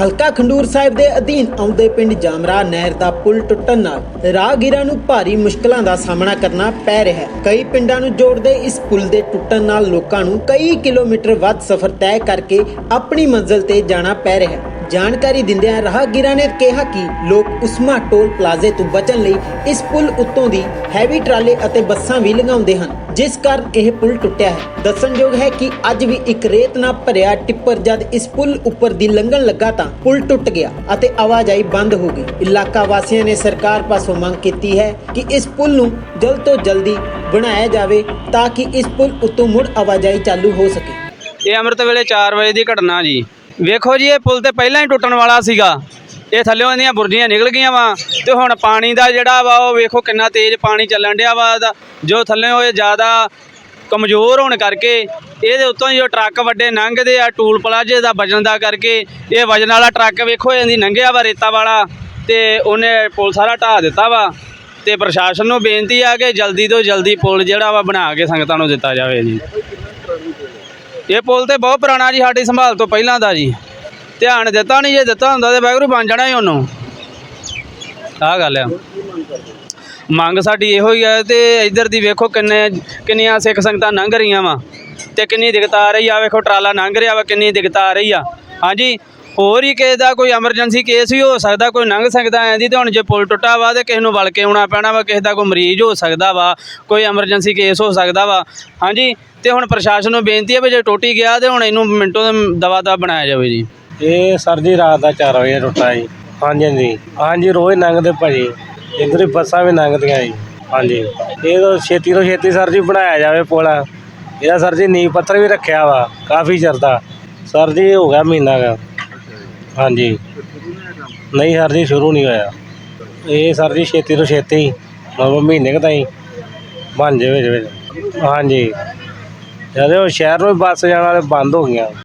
ਹਲਕਾ ਖੰਡੂਰ ਸਾਹਿਬ ਦੇ ਅਧੀਨ ਆਉਂਦੇ ਪਿੰਡ ਜਾਮਰਾ ਨਹਿਰ ਦਾ ਪੁਲ ਟੁੱਟਣ ਨਾਲ ਰਾਹਗੀਰਾਂ ਨੂੰ ਭਾਰੀ ਮੁਸ਼ਕਲਾਂ ਦਾ ਸਾਹਮਣਾ ਕਰਨਾ ਪੈ ਰਿਹਾ ਹੈ। ਕਈ ਪਿੰਡਾਂ ਨੂੰ ਜੋੜਦੇ ਇਸ ਪੁਲ ਦੇ ਟੁੱਟਣ ਨਾਲ ਲੋਕਾਂ ਨੂੰ ਕਈ ਕਿਲੋਮੀਟਰ ਵੱਧ ਸਫ਼ਰ ਤੈਅ ਕਰਕੇ ਆਪਣੀ ਮੰਜ਼ਿਲ ਤੇ ਜਾਣਾ ਪੈ ਰਿਹਾ ਹੈ। ਜਾਣਕਾਰੀ ਦਿੰਦਿਆਂ ਰਾਹਗੀਰਾਂ ਨੇ ਕਿਹਾ ਕਿ ਲੋਕ ਉਸਮਾ ਟੋਲ ਪਲਾਜ਼ੇ ਤੋਂ ਬਚਣ ਲਈ ਇਸ ਪੁਲ ਉੱਤੋਂ ਦੀ ਹੈਵੀ ਟਰਾਲੇ ਅਤੇ ਬੱਸਾਂ ਵੀ ਲੰਘਾਉਂਦੇ ਹਨ, ਜਿਸ ਕਾਰਨ ਇਹ ਪੁਲ ਟੁੱਟਿਆ ਹੈ। ਦੱਸਣਯੋਗ ਹੈ ਕਿ ਅੱਜ ਵੀ ਇੱਕ ਰੇਤ ਨਾਲ ਭਰਿਆ ਟਿੱਪਰ ਜਦ ਇਸ ਪੁਲ ਉੱਪਰ ਦੀ ਲੰਘਣ ਲੱਗਾ ਤਾਂ ਪੁਲ ਟੁੱਟ ਗਿਆ ਅਤੇ ਆਵਾਜਾਈ ਬੰਦ ਹੋ ਗਈ। ਇਲਾਕਾ ਵਾਸੀਆਂ ਨੇ ਸਰਕਾਰ ਪਾਸੋਂ ਮੰਗ ਕੀਤੀ ਹੈ ਕਿ ਇਸ ਪੁਲ ਨੂੰ ਜਲਦ ਤੋਂ ਜਲਦੀ ਬਣਾਇਆ ਜਾਵੇ ਤਾਂ ਕਿ ਇਸ ਪੁਲ ਉੱਤੋਂ ਮੁੜ ਆਵਾਜਾਈ ਚਾਲੂ ਹੋ ਸਕੇ। ਇਹ ਅੰਮ੍ਰਿਤ ਵੇਲੇ 4 ਵਜੇ ਦੀ ਘਟਨਾ ਜੀ। ਵੇਖੋ ਜੀ, ਇਹ ਪੁਲ ਤੇ ਪਹਿਲਾਂ ਹੀ ਟੁੱਟਣ ਵਾਲਾ ਸੀਗਾ। ਇਹ ਥੱਲੇੋਂ ਇਹਦੀਆਂ ਬੁਰਜੀਆਂ ਨਿਕਲ ਗਈਆਂ ਵਾ ਤੇ ਹੁਣ ਪਾਣੀ ਦਾ ਜਿਹੜਾ ਵਾ, ਉਹ ਵੇਖੋ ਕਿੰਨਾ ਤੇਜ਼ ਪਾਣੀ ਚੱਲਣ ਡਿਆ ਵਾ ਜੋ ਥੱਲੇੋਂ ਇਹ ਜ਼ਿਆਦਾ ਕਮਜ਼ੋਰ ਹੋਣ ਕਰਕੇ ਇਹਦੇ ਉੱਤੋਂ ਹੀ ਜੋ ਟਰੱਕ ਵੱਡੇ ਲੰਘਦੇ ਆ, ਟੂਲ ਪਲਾਜੇ ਦਾ ਵਜਨ ਦਾ ਕਰਕੇ ਇਹ ਵਜਨ ਵਾਲਾ ਟਰੱਕ ਵੇਖੋ, ਇਹਦੀ ਲੰਘਿਆ ਵਾ ਰੇਤਾ ਵਾਲਾ ਤੇ ਉਹਨੇ ਪੁਲ ਸਾਰਾ ਢਾਹ ਦਿੱਤਾ ਵਾ। ਤੇ ਪ੍ਰਸ਼ਾਸਨ ਨੂੰ ਬੇਨਤੀ ਆ ਕਿ ਜਲਦੀ ਤੋਂ ਜਲਦੀ ਪੁਲ ਜਿਹੜਾ ਵਾ ਬਣਾ ਕੇ ਸੰਗਤਾਂ ਨੂੰ ਦਿੱਤਾ ਜਾਵੇ ਜੀ। ਇਹ ਪੁਲ ਤੇ ਬਹੁਤ ਪੁਰਾਣਾ ਜੀ, ਸਾਡੀ ਸੰਭਾਲ ਤੋਂ ਪਹਿਲਾਂ ਦਾ ਜੀ। ਧਿਆਨ ਦਿੱਤਾ ਨਹੀਂ, ਜੇ ਦਿੱਤਾ ਹੁੰਦਾ ਤੇ ਵਾਹਿਗੁਰੂ ਬਣ ਜਾਣਾ ਹੀ ਉਹਨੂੰ। ਆਹ ਗੱਲ ਆ। ਮੰਗ ਸਾਡੀ ਇਹੋ ਹੀ ਹੈ ਤੇ ਇੱਧਰ ਦੀ ਵੇਖੋ ਕਿੰਨੇ, ਕਿੰਨੀਆਂ ਸਿੱਖ ਸੰਗਤਾਂ ਲੰਘ ਰਹੀਆਂ ਵਾ। ਤੇ ਕਿੰਨੀ ਦਿੱਕਤ ਆ ਰਹੀ ਆ, ਵੇਖੋ ਟਰਾਲਾ ਲੰਘ ਰਿਹਾ ਵਾ, ਕਿੰਨੀ ਦਿੱਕਤ ਆ ਰਹੀ ਆ। ਹਾਂਜੀ ਹੋਰ ਹੀ ਕਿਸੇ ਦਾ ਕੋਈ ਐਮਰਜੈਂਸੀ ਕੇਸ ਵੀ ਹੋ ਸਕਦਾ, ਕੋਈ ਲੰਘ ਸਕਦਾ ਐਂ ਐਂਦੀ ਤੇ ਹੁਣ ਜੇ ਪੁਲ ਟੁੱਟਾ ਵਾ ਤੇ ਕਿਸੇ ਨੂੰ ਵਲ ਕੇ ਆਉਣਾ ਪੈਣਾ ਵਾ, ਕਿਸੇ ਦਾ ਕੋਈ ਮਰੀਜ਼ ਹੋ ਸਕਦਾ ਵਾ, ਕੋਈ ਐਮਰਜੈਂਸੀ ਕੇਸ ਹੋ ਸਕਦਾ ਵਾ। ਹਾਂਜੀ, ਤੇ ਹੁਣ ਪ੍ਰਸ਼ਾਸਨ ਨੂੰ ਬੇਨਤੀ ਹੈ ਵੀ ਜੇ ਟੁੱਟੀ ਗਿਆ ਤੇ ਹੁਣ ਇਹਨੂੰ ਮਿੰਟੋ ਦਵਾ ਦਾ ਬਣਾਇਆ ਜਾਵੇ ਜੀ। ਇਹ ਸਰ ਜੀ, ਰਾਤ ਦਾ 4 ਵਜੇ ਟੁੱਟਾ ਜੀ। ਹਾਂਜੀ ਹਾਂਜੀ। ਹਾਂਜੀ, ਰੋਜ਼ ਲੰਘਦੇ ਭਾਜੀ। ਇੱਧਰ ਹੀ ਬੱਸਾਂ ਵੀ ਲੰਘਦੀਆਂ ਜੀ। ਹਾਂਜੀ। ਇਹ ਤਾਂ ਛੇਤੀ ਤੋਂ ਛੇਤੀ ਸਰ ਜੀ ਬਣਾਇਆ ਜਾਵੇ ਪੁਲ। ਇਹਦਾ ਸਰ ਜੀ ਨੀਂਹ ਪੱਥਰ ਵੀ ਰੱਖਿਆ ਵਾ, ਕਾਫੀ ਚਿਰ ਦਾ। ਸਰ ਜੀ, ਹੋ ਗਿਆ ਮਹੀਨਾ ਦਾ ਹਾਂਜੀ। ਨਹੀਂ, ਸਰ ਜੀ, ਸ਼ੁਰੂ ਨਹੀਂ ਹੋਇਆ। ਇਹ ਸਰ ਜੀ, ਛੇਤੀ ਤੋਂ ਛੇਤੀ, ਮਤਲਬ ਮਹੀਨੇ ਕੁ ਤਾਈਂ ਬਣ ਜਾਵੇ ਵਿੱਚ ਵਿੱਚ ਹਾਂਜੀ। ਜਦੋਂ ਸ਼ਹਿਰ ਨੂੰ ਵੀ ਬੱਸ ਜਾਣ ਵਾਲੇ ਬੰਦ ਹੋ ਗਈਆਂ।